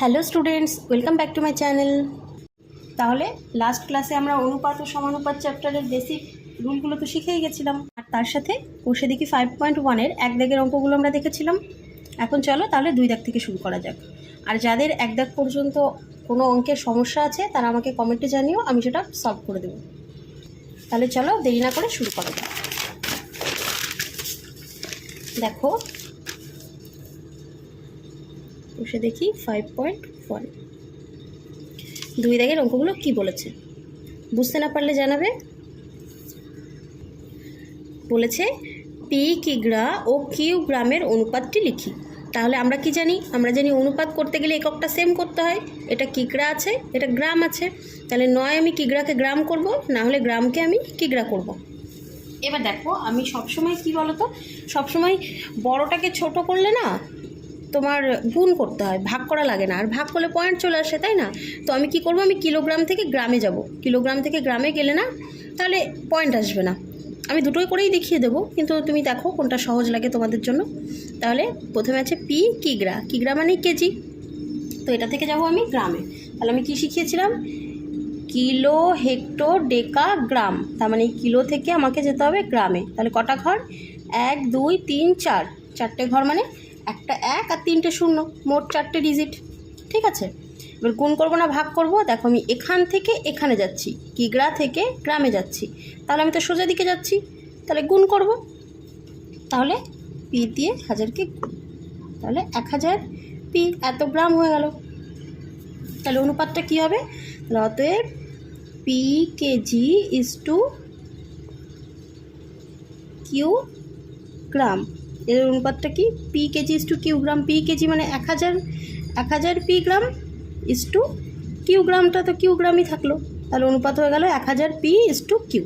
Hello students, welcome back to my channel. তাহলে last ক্লাসে আমরা অনুপাত ও সমানুপাত চ্যাপ্টারের বেসিক রুলগুলো তো শিখেই গেছিলাম। আর তার সাথে কোষে দেখি ফাইভ পয়েন্ট ওয়ানের এক দাগের অঙ্কগুলো আমরা দেখেছিলাম। এখন চলো তাহলে দুই দাগ থেকে শুরু করা যাক। আর যাদের এক দাগ পর্যন্ত কোনো অঙ্কের সমস্যা আছে, তারা আমাকে কমেন্টে জানিও, আমি সেটা সলভ করে দেবো। তাহলে চলো দেরি না করে শুরু করা যাক। দেখো বসে দেখি ফাইভ পয়েন্ট ওয়ান দুই দাগের অঙ্কগুলো কি বলেছে? বুঝতে না পারলে জানাবে? বলেছে পি কিগ্রা ও কিউ গ্রামের অনুপাতটি লিখি। তাহলে আমরা কি জানি? আমরা জানি অনুপাত করতে গেলে এককটা সেম করতে হয়। এটা কিগ্রা আছে, এটা গ্রাম আছে। তাহলে নয় আমি কিগ্রাকে গ্রাম করব, না হলে গ্রামকে আমি কিগ্রা করব। এবার দেখো, আমি সবসময় কি বলতো? সবসময় বড়টাকে ছোট করলে না তোমার গুণ করতে হয়, ভাগ করা লাগে না। আর ভাগ করলে পয়েন্ট চলে আসে, তাই না? তো আমি কি করব? আমি কিলোগ্রাম থেকে গ্রামে যাব। কিলোগ্রাম থেকে গ্রামে গেলে না, তাহলে পয়েন্ট আসবে না। আমি দুটোই করেই দেখিয়ে দেবো, কিন্তু তুমি দেখো কোনটা সহজ লাগে তোমাদের জন্য। তাহলে প্রথমে আছে পি কিগ্রা কিগ্রা মানে কেজি। তো এটা থেকে যাব আমি গ্রামে। তাহলে আমি কি শিখিয়েছিলাম? কিলো হেক্টো ডেকা গ্রাম। তার মানে কিলো থেকে আমাকে যেতে হবে গ্রামে। তাহলে কটা ঘর? এক, দুই, তিন, চার। চারটে ঘর মানে একটা এক আর তিনটে শূন্য, মোট চারটে ডিজিট ঠিক আছে? এবার গুণ করব না, ভাগ করব? দেখো আমি এখান থেকে এখানে যাচ্ছি কিগ্রা থেকে গ্রামে যাচ্ছি। তাহলে আমি তো সোজা দিকে যাচ্ছি, তাহলে গুণ করব। তাহলে পি দিয়ে হাজারকে। তাহলে এক হাজার পি এত গ্রাম হয়ে গেল। তাহলে অনুপাতটা কী হবে? তাহলে P KG is to Q gram এর অনুপাতটা কি? P KG is to Q gram P KG মানে এক হাজার এক হাজার P gram is to Q গ্রামটা তো কিউ গ্রামই থাকল। তাহলে অনুপাত হয়ে গেল এক হাজার পি ইস টু কিউ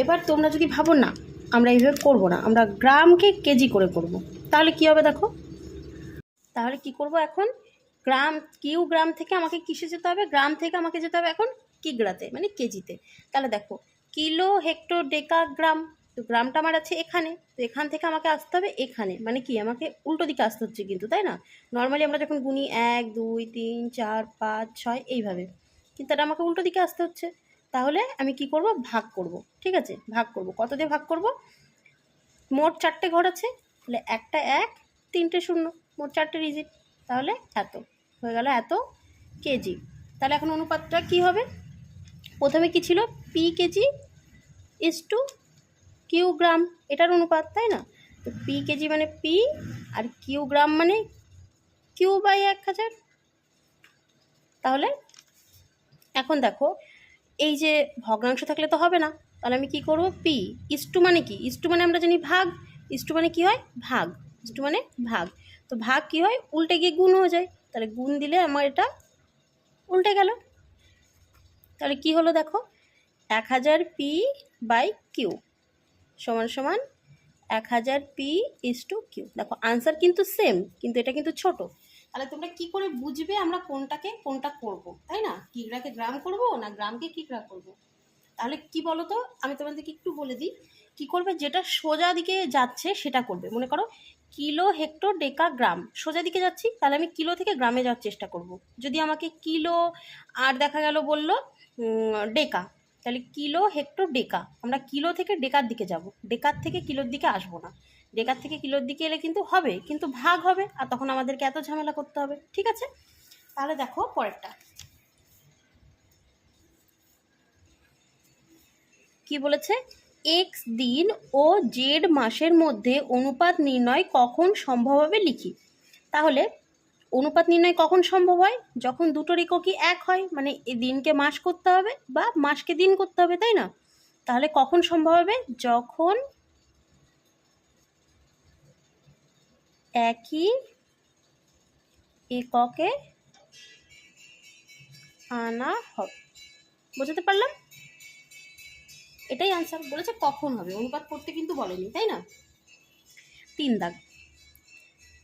এবার তোমরা যদি ভাবো না, আমরা এইভাবে করব না, আমরা গ্রামকে কেজি করে করব। তাহলে কি হবে দেখো? তাহলে কি করব এখন? গ্রাম কিউ গ্রাম থেকে আমাকে কিসে যেতে হবে? গ্রাম থেকে আমাকে যেতে হবে এখন কিগ্রাতে মানে কেজিতে। তাহলে দেখো, কিলো হেক্টর ডেকা গ্রাম তো গ্রামটা আমার আছে এখানে, তো এখান থেকে আমাকে আসতে হবে এখানে। মানে কি, আমাকে উল্টো দিকে আসতে হচ্ছে কিন্তু, তাই না? নর্মালি আমরা যখন গুনি এক, দুই, তিন, চার, পাঁচ, ছয়, এইভাবে। কিন্তু এটা আমাকে উল্টো দিকে আসতে হচ্ছে। তাহলে আমি কি করব? ভাগ করব, ঠিক আছে? ভাগ করব। কত দিয়ে ভাগ করব? মোট চারটে ঘর আছে। তাহলে একটা এক, তিনটে শূন্য, মোট চারটে ডিজিট তাহলে এত, হয়ে গেল এত কেজি। তাহলে এখন অনুপাতটা কি হবে? প্রথমে কি ছিল? P KG is to Q gram, এটার অনুপাত, তাই না? তো পি কেজি মানে পি আর কিউ গ্রাম মানে কিউ বাই এক হাজার। তাহলে এখন দেখো, এই যে ভগ্নাংশ থাকলে তো হবে না। তাহলে আমি কি করব? পি ইস্টু মানে কি? ইস্টু মানে আমরা জানি ভাগ। ইস্টু মানে কি হয়? ভাগ। ইস্টু মানে ভাগ। তো ভাগ কি হয়? উল্টে গিয়ে গুণ হয়ে যায়। তাহলে গুণ দিলে আমার এটা উল্টে গেল। তাহলে কি হলো দেখো? এক হাজার পি বাই কিউ সমান সমান এক হাজার পি ইস টু কিউ। দেখো আনসার কিন্তু সেম কিন্তু এটা কিন্তু ছোট। তাহলে তোমরা কি করে বুঝবে আমরা কোনটাকে, কোনটা করব, তাই না? কিগ্রাকে গ্রাম করব না গ্রামকে কিগ্রা করব? তাহলে কি বলো তো আমি তোমাদেরকে একটু বলে দিই, কি করবে? যেটা সোজা দিকে যাচ্ছে সেটা করবে। মনে করো, কিলো হেক্টর ডেকা গ্রাম। সোজা দিকে যাচ্ছি, তাহলে আমি কিলো থেকে গ্রামে যাওয়ার চেষ্টা করব। যদি আমাকে কিলো আর দেখা গেল বলল ডেকা তাহলে কিলো হেক্টর ডেকা, আমরা কিলো থেকে ডেকার দিকে যাব। ডেকার থেকে কিলোর দিকে আসব না। ডেকার থেকে কিলোর দিকে এলে কিন্তু হবে, কিন্তু ভাগ হবে আর তখন আমাদেরকে এত ঝামেলা করতে হবে, ঠিক আছে? তাহলে দেখো পরেরটা। কি বলেছে? এক্স দিন ও জেড মাসের মধ্যে অনুপাত নির্ণয় কখন সম্ভব হবে লিখি। তাহলে অনুপাত নির্ণয় কখন সম্ভব হয়? যখন দুটোর এককই এক হয়? মানে দিনকে মাস করতে হবে বা মাসকে দিন করতে হবে, তাই না? তাহলে কখন সম্ভব হবে? যখন একই এককে আনা হবে। বোঝাতে পারলাম? এটাই আনসার বলেছে কখন হবে। অনুপাত করতে কিন্তু বলেনি, তাই না? তিন দাগ।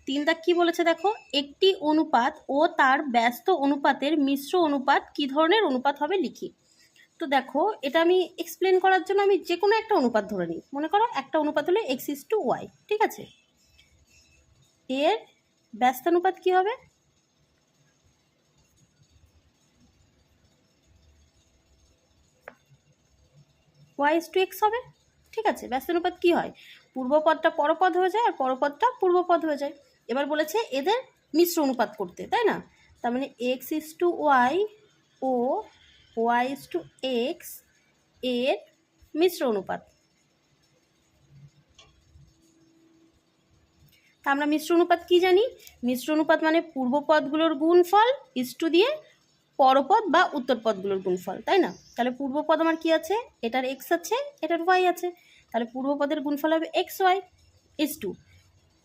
তিলদাক কি বলেছে দেখো? একটি অনুপাত ও তার ব্যস্ত অনুপাতের মিশ্র অনুপাত কি ধরনের অনুপাত হবে লিখি। তো দেখো, এটা আমি এক্সপ্লেন করার জন্য আমি যে কোনো একটা অনুপাত ধরে নিই। মনে করো একটা অনুপাত হলো এক্স ইস টু ওয়াই ঠিক আছে? এর ব্যস্তানুপাত কি হবে? ওয়াই ইস টু এক্স হবে, ঠিক আছে? ব্যস্তানুপাত কি হয়? পূর্বপদটা পরপদ হয়ে যায় আর পরপদটা পূর্বপদ হয়ে যায়। এবার বলেছে এদের মিশ্র অনুপাত করতে, তাই না? তার মানে এক্স ইস টু ওয়াই ও ওয়াই ইস টু এক্সের মিশ্র অনুপাত। তা আমরা মিশ্র অনুপাত কী জানি? মিশ্র অনুপাত মানে পূর্বপদগুলোর গুণফল ইস্টু দিয়ে পরপদ বা উত্তরপদগুলোর গুণফল, তাই না? তাহলে পূর্বপদ আমার কী আছে? এটার এক্স আছে, এটার ওয়াই আছে। তাহলে পূর্বপদের গুণফল হবে এক্স ওয়াই ইস টু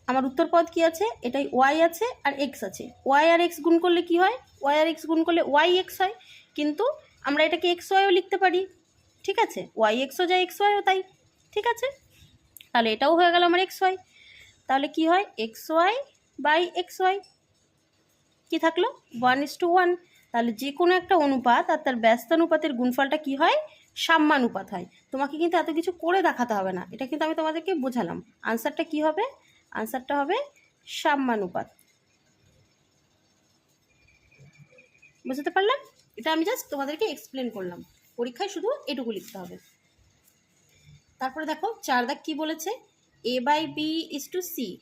আমার উত্তরপদ কী আছে? এটাই ওয়াই আছে আর এক্স আছে। ওয়াই আর এক্স গুণ করলে কি হয়? ওয়াই আর এক্স গুণ করলে ওয়াই এক্স হয়। কিন্তু আমরা এটাকে এক্স ওয়াইও লিখতে পারি। ঠিক আছে? ওয়াই এক্সও যায় এক্স ওয়াইও তাই। ঠিক আছে? তাহলে এটাও হয়ে গেল আমার এক্স ওয়াই তাহলে কি হয়? X Y by X Y কী থাকল? ওয়ান ইস টু ওয়ান তাহলে যে কোনো একটা অনুপাত আর তার ব্যস্ত অনুপাতের গুণফলটা কি হয়? সাম্যানুপাত হয়। তোমাকে কিন্তু এত কিছু করে দেখাতে হবে না। এটা কিন্তু আমি তোমাদেরকে বোঝালাম। আনসারটা কি হবে? আনসারটা হবে সাম্যানুপাত। বুঝতে পারলাম? এটা আমি জাস্ট তোমাদেরকে এক্সপ্লেন করলাম। পরীক্ষায় শুধু এটুকু লিখতে হবে। তারপরে দেখো, চার দাগ কী বলেছে? A by B is to C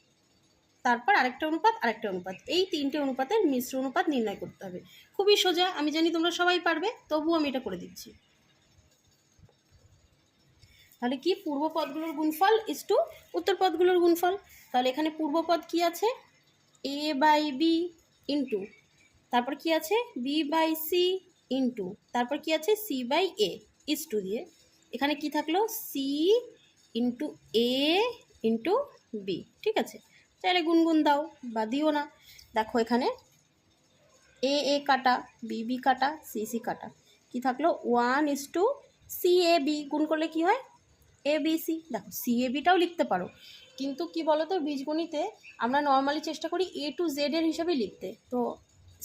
তারপর আরেকটা অনুপাত আরেকটা অনুপাত। এই তিনটে অনুপাতের মিশ্র অনুপাত নির্ণয় করতে হবে। খুবই সোজা, আমি জানি তোমরা সবাই পারবে, তবুও আমি এটা করে দিচ্ছি। তাহলে কি পূর্ব পদগুলোর গুণফল ইস টু উত্তর পদগুলোর গুণফল? তাহলে এখানে পূর্বপদ কি আছে? এ বাই বি ইন্টু তারপর কি আছে? বি বাই সি ইন্টু তারপর কি আছে? C by A is to দিয়ে। এখানে কি থাকল? C into A into B ঠিক আছে? চাইলে গুনগুন দাও বা দিও না। দেখো এখানে এ এ কাটা বি বি কাটা সি সি কাটা। কি থাকল? One is to C A B গুণ করলে কি হয়? এ বি সি দেখো সি এ বিটাও লিখতে পারো। কিন্তু কি তো বীজগণিতে আমরা নর্মালি চেষ্টা করি এ টু জেড এর হিসাবে লিখতে। তো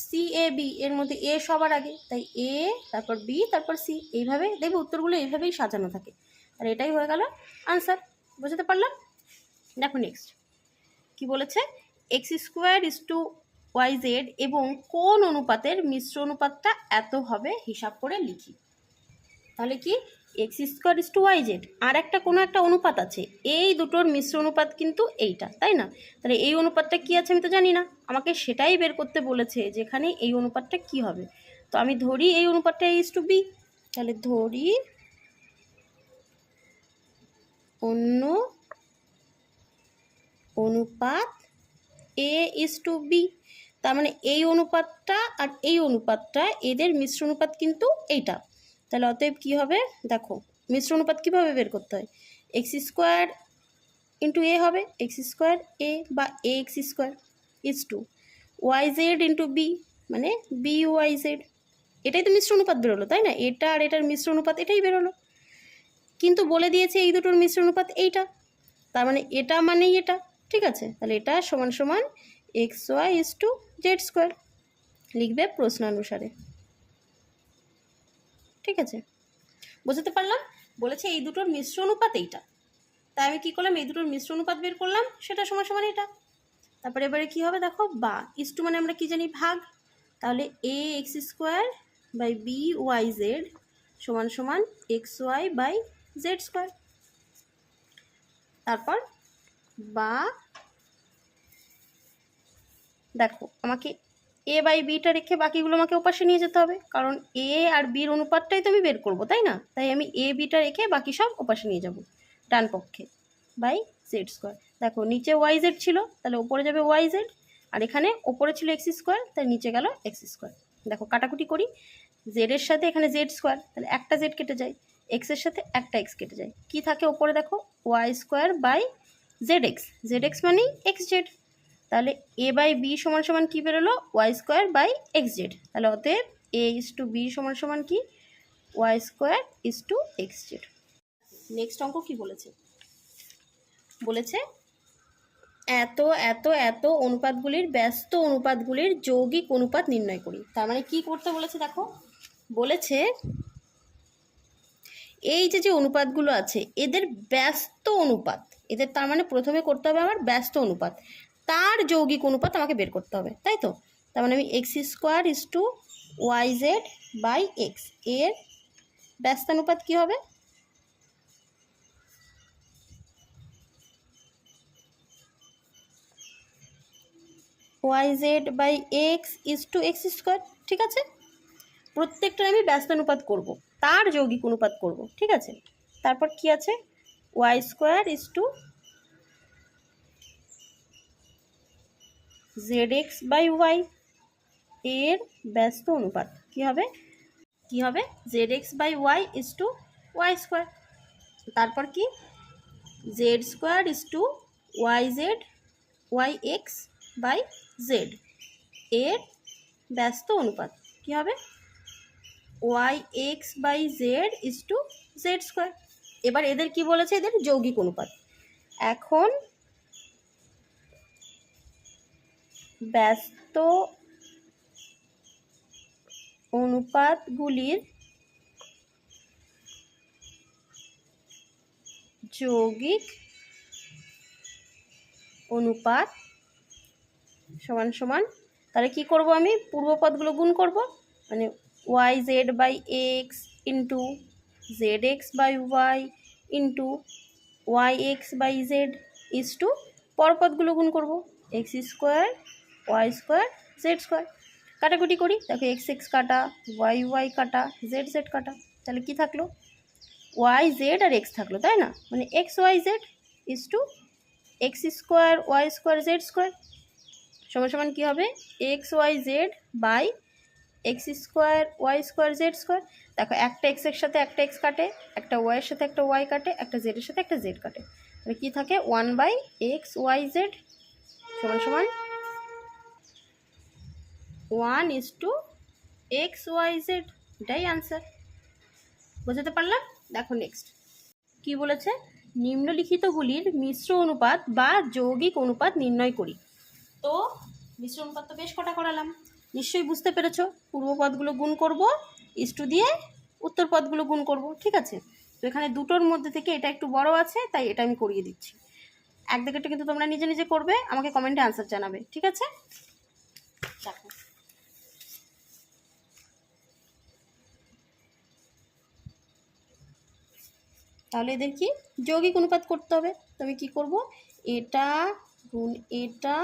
সি এ বি এর মধ্যে এ সবার আগে, তাই এ তারপর বি তারপর সি এইভাবে দেখবে উত্তরগুলো এইভাবেই সাজানো থাকে। আর এটাই হয়ে গেল আনসার বুঝতে পারলাম? দেখো নেক্সট কি বলেছে? X square is to Y Z এবং কোন অনুপাতের মিশ্র অনুপাতটা এত হবে হিসাব করে লিখি। তাহলে কি? X square is to Y Z আর একটা কোনো একটা অনুপাত আছে। এই দুটোর মিশ্র অনুপাত কিন্তু এইটা, তাই না? তাহলে এই অনুপাতটা কি আছে আমি তো জানি না। আমাকে সেটাই বের করতে বলেছে যেখানে এই অনুপাতটা কি হবে। তো আমি ধরি এই অনুপাতটা ইস টু বি তাহলে ধরি অন্য অনুপাত এ ইস টু বি তার মানে এই অনুপাতটা আর এই অনুপাতটা, এদের মিশ্র অনুপাত কিন্তু এইটা। তাহলে অতএব কী হবে? দেখো, মিশ্র অনুপাত কীভাবে বের করতে হয়? এক্স স্কোয়ার ইন্টু এ হবে এক্স স্কোয়ার এ বা A X square is to Y Z into B মানে বি ওয়াই জেড এটাই তো মিশ্র অনুপাত বেরোলো, তাই না? এটা আর এটার মিশ্র অনুপাত এটাই বেরোলো। কিন্তু বলে দিয়েছে এই দুটোর মিশ্র অনুপাত এইটা। তার মানে এটা মানেই এটা, ঠিক আছে? তাহলে এটা সমান সমান X Y is to Z square লিখবে প্রশ্ন অনুসারে। ঠিক আছে? বুঝতে পারলাম? বলেছে এই দুটোর মিশ্র অনুপাত এইটা। তাই আমি কী করলাম? এই দুটোর মিশ্র অনুপাত বের করলাম, সেটা সমান সমান এটা। তারপরে এবারে কী হবে দেখো? বা ইস টু মানে আমরা কী জানি? ভাগ। তাহলে A X square by B Y Z সমান সমান X Y by Z square তারপর, বা, দেখো, আমাকে এ বাই বিটা রেখে বাকিগুলো আমাকে ওপাশে নিয়ে যেতে হবে। কারণ এ আর বির অনুপাতটাই তো আমি বের করব, তাই না? তাই আমি এ বিটা রেখে বাকি সব ওপাশে নিয়ে যাব, ডান পক্ষে বাই জেড স্কোয়ার দেখো, নিচে ওয়াই জেড ছিল, তাহলে ওপরে যাবে ওয়াই জেড আর এখানে ওপরে ছিল এক্স স্কোয়ার তাই নিচে গেল এক্স স্কোয়ার দেখো, কাটাকুটি করি জেডের সাথে এখানে জেড স্কোয়ার তাহলে একটা জেড কেটে যায় এক্সের সাথে একটা এক্স কেটে যায়। কি থাকে ওপরে দেখো? Y square by Z X Z X মানেই এক্স জেড তাহলে এ বাই বি সমান সমান কী বেরোলো? Y square by X Z তাহলে অতএব এ ইস টু বি সমান সমান কি? Y square is to X Z next অঙ্ক কি বলেছে? বলেছে, এত এত এত অনুপাতগুলির, ব্যস্ত অনুপাতগুলির যৌগিক অনুপাত নির্ণয় করি। তার মানে কি করতে বলেছে দেখো? বলেছে, এই যে যে অনুপাতগুলো আছে, এদের ব্যস্ত অনুপাত, এদের তার মানে প্রথমে করতে হবে আমার ব্যস্ত অনুপাত। তার যৌগিক অনুপাত আমাকে বের করতে হবে, তাই তো? তার মানে আমি X square is to Y Z by এক্সের ব্যস্তানুপাত কী হবে? Y Z by X is to X square ঠিক আছে? প্রত্যেকটা আমি ব্যস্তানুপাত করব, তার যৌগিক অনুপাত করব, ঠিক আছে? তারপর কি আছে? Y square is to Z X by Y এর ব্যস্ত অনুপাত। কি হবে? কি হবে? Z X by Y is to Y square তারপর কি? Z square is to Y Z Y X by Z এর ব্যস্ত অনুপাত। কি হবে? Y X by Z is to Z square এবার এদের কি বলেছে? এদের যৌগিক অনুপাত। এখন ব্যস্ত অনুপাতগুলির যৌগিক অনুপাত সমান সমান, তাহলে কি করব আমি? পূর্বপদগুলো গুণ করব মানে Y Z by X into Z X by Y into Y X by Z is to পরপদগুলো গুণ করব X square Y square Z square কাটাকুটি করি, দেখো এক্স এক্স কাটা ওয়াই ওয়াই কাটা জেড জেড কাটা। তাহলে কি থাকল? ওয়াই জেড আর এক্স থাকল, তাই না? মানে X Y Z is to X square Y square Z square সমান সমান কী হবে? X Y Z by X square Y square Z square দেখো একটা এক্সের সাথে একটা এক্স কাটে, একটা ওয়াইয়ের সাথে একটা ওয়াই কাটে, একটা জেডের সাথে একটা জেড কাটে। তাহলে কী থাকে? One by X Y Z সমান সমান one is to X Y Z এটাই আনসার বোঝাতে পারলাম? দেখো নেক্সট কি বলেছে? নিম্নলিখিতগুলির মিশ্র অনুপাত বা যৌগিক অনুপাত নির্ণয় করি। তো মিশ্র অনুপাত তো বেশ কটা করালাম। নিশ্চয়ই বুঝতে পেরেছ? পূর্বপদগুলো গুণ করব ইস্টু দিয়ে উত্তর পদগুলো গুণ করব, ঠিক আছে? তো এখানে দুটোর মধ্যে থেকে এটা একটু বড় আছে, তাই এটা আমি করিয়ে দিচ্ছি। এক দিকেরটা কিন্তু তোমরা নিজে নিজে করবে, আমাকে কমেন্টে আনসার জানাবে, ঠিক আছে? দেখো। তাহলে এদের কি? যৌগিক অনুপাত করতে হবে। তো আমি কী করব? এটা গুণ এটা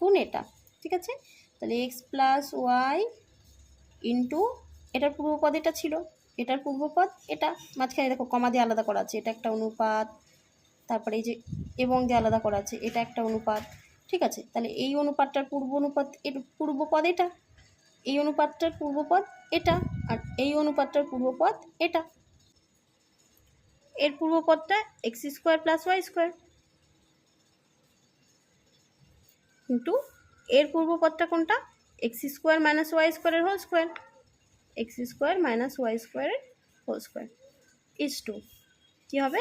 গুণ এটা, ঠিক আছে? তাহলে এক্স প্লাস ওয়াই ইন্টু এটার পূর্বপদ এটা ছিল। এটার পূর্বপদ এটা। মাঝখানে দেখো কমা দিয়ে আলাদা করা আছে। এটা একটা অনুপাত। তারপরে এই যে এবং দিয়ে আলাদা করা আছে। এটা একটা অনুপাত, ঠিক আছে? তাহলে এই অনুপাতটার পূর্ব অনুপাত এর পূর্বপদ এটা। এই অনুপাতটার পূর্বপদ এটা। আর এই অনুপাতটার পূর্বপদ এটা। এর পূর্বপদটা X square plus Y square. কিন্তু এর পূর্বপদটা কোনটা? এক্স স্কোয়ার মাইনাস ওয়াই স্কোয়ারের whole square. X square minus Y স্কোয়ারের হোল স্কোয়ার। ইস টু কী হবে?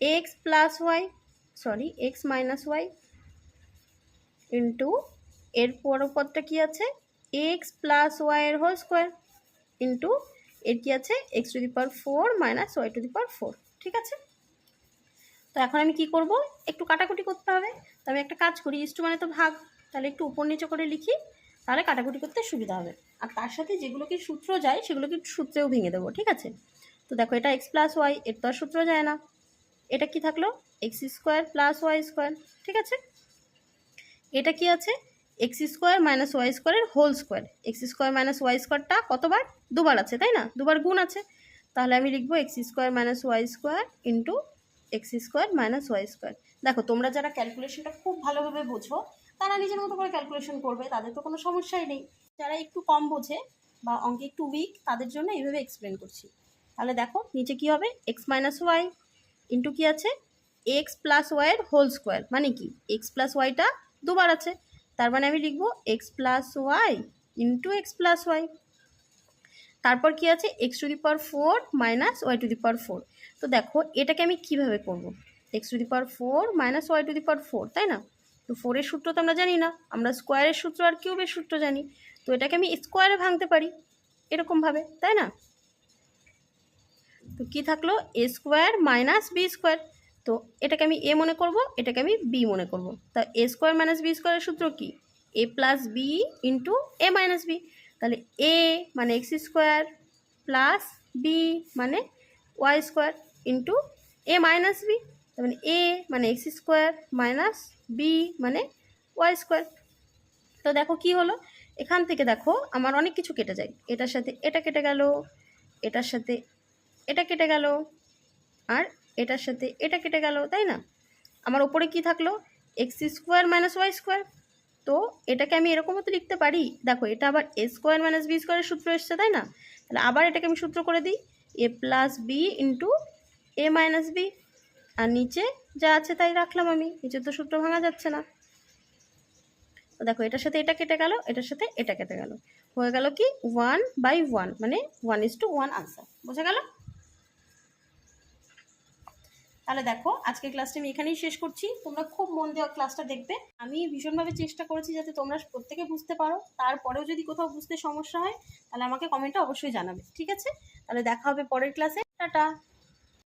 X plus Y, sorry, X minus Y into এর পরপদটা কী আছে? এক্স প্লাস ওয়াইয়ের হোল স্কোয়ার ইন্টু এর কী আছে? X to the power four minus Y to the power four. ঠিক আছে? তো এখন আমি কি করব? একটু কাটাকুটি করতে হবে। তো আমি একটা কাজ করি, ইস্টু মানে তো ভাগ। তাহলে একটু উপর নিচে করে লিখি, তাহলে কাটাকুটি করতে সুবিধা হবে। আর তার সাথে যেগুলোকে সূত্র যায়, সেগুলোকে সূত্রেও ভেঙে দেবো, ঠিক আছে? তো দেখো, এটা এক্স প্লাস ওয়াই এর তো আর সূত্র যায় না। এটা কি থাকল? X square plus Y square ঠিক আছে? এটা কি আছে? এক্স স্কোয়ার মাইনাস ওয়াই স্কোয়ারের whole square X square minus Y স্কোয়ারটা কতবার? দুবার আছে, তাই না? দুবার গুণ আছে। তাহলে আমি লিখব X square minus Y square into X square minus Y square দেখো, তোমরা যারা ক্যালকুলেশনটা খুব ভালোভাবে বোঝো, তারা নিজের মতো করে ক্যালকুলেশন করবে, তাদের তো কোনো সমস্যাই নেই। যারা একটু কম বোঝে বা অঙ্কে একটু উইক তাদের জন্য এইভাবে এক্সপ্লেন করছি। তাহলে দেখো, নিচে কি হবে? এক্স মাইনাস ওয়াই ইন্টু কী আছে? এক্স প্লাস ওয়াইয়ের হোল স্কোয়ার মানে কি? এক্স প্লাস ওয়াইটা দুবার আছে। তার মানে আমি লিখব X plus Y into X plus Y তারপর কি আছে? X to the power four minus Y to the power four তো দেখো, এটাকে আমি কীভাবে করব? X to the power four minus Y to the power four তাই না? তো ফোরের সূত্র তো আমরা জানি না। আমরা স্কোয়ারের সূত্র আর কিউবের সূত্র জানি। তো এটাকে আমি স্কোয়ারে ভাঙতে পারি এরকমভাবে তাই না? তো কি থাকল? A square minus B square তো এটাকে আমি এ মনে করব, এটাকে আমি বি মনে করব। তা এ স্কোয়ার মাইনাস বি স্কোয়ারের সূত্র কি? A plus B into A minus B তাহলে এ মানে এক্স স্কোয়ার প্লাস বি মানে Y square into A minus B তার মানে এ মানে এক্স স্কোয়ার মাইনাস বি মানে ওয়াই স্কোয়ার তো দেখো কি হলো? এখান থেকে দেখো আমার অনেক কিছু কেটে যায়। এটার সাথে এটা কেটে গেল, এটার সাথে এটা কেটে গেল, আর এটার সাথে এটা কেটে গেল, তাই না? আমার ওপরে কি থাকল? X square minus Y square তো এটাকে আমি এরকমও তো লিখতে পারি? দেখো, এটা আবার এ স্কোয়ার মাইনাস বি স্কোয়ারের সূত্র এসছে, তাই না? তাহলে আবার এটাকে আমি সূত্র করে দিই। A plus B into A minus B আর নিচে যা আছে তাই রাখলাম আমি। নিচে তো সূত্র ভাঙা যাচ্ছে না। তো দেখো, এটার সাথে এটা কেটে গেল, এটার সাথে এটা কেটে গেল। হয়ে গেল কি? ওয়ান বাই ওয়ান মানে one is to one answer বোঝা গেল? তাহলে দেখো, আজকের ক্লাসটা আমি এখানেই শেষ করছি। তোমরা খুব মন দেওয়া ক্লাসটা দেখবে। আমি ভীষণভাবে চেষ্টা করেছি যাতে তোমরা প্রত্যেকে বুঝতে পারো। তারপরেও যদি কোথাও বুঝতে সমস্যা হয়, তাহলে আমাকে কমেন্টে অবশ্যই জানাবে। ঠিক আছে? তাহলে দেখা হবে পরের ক্লাসে টাটা!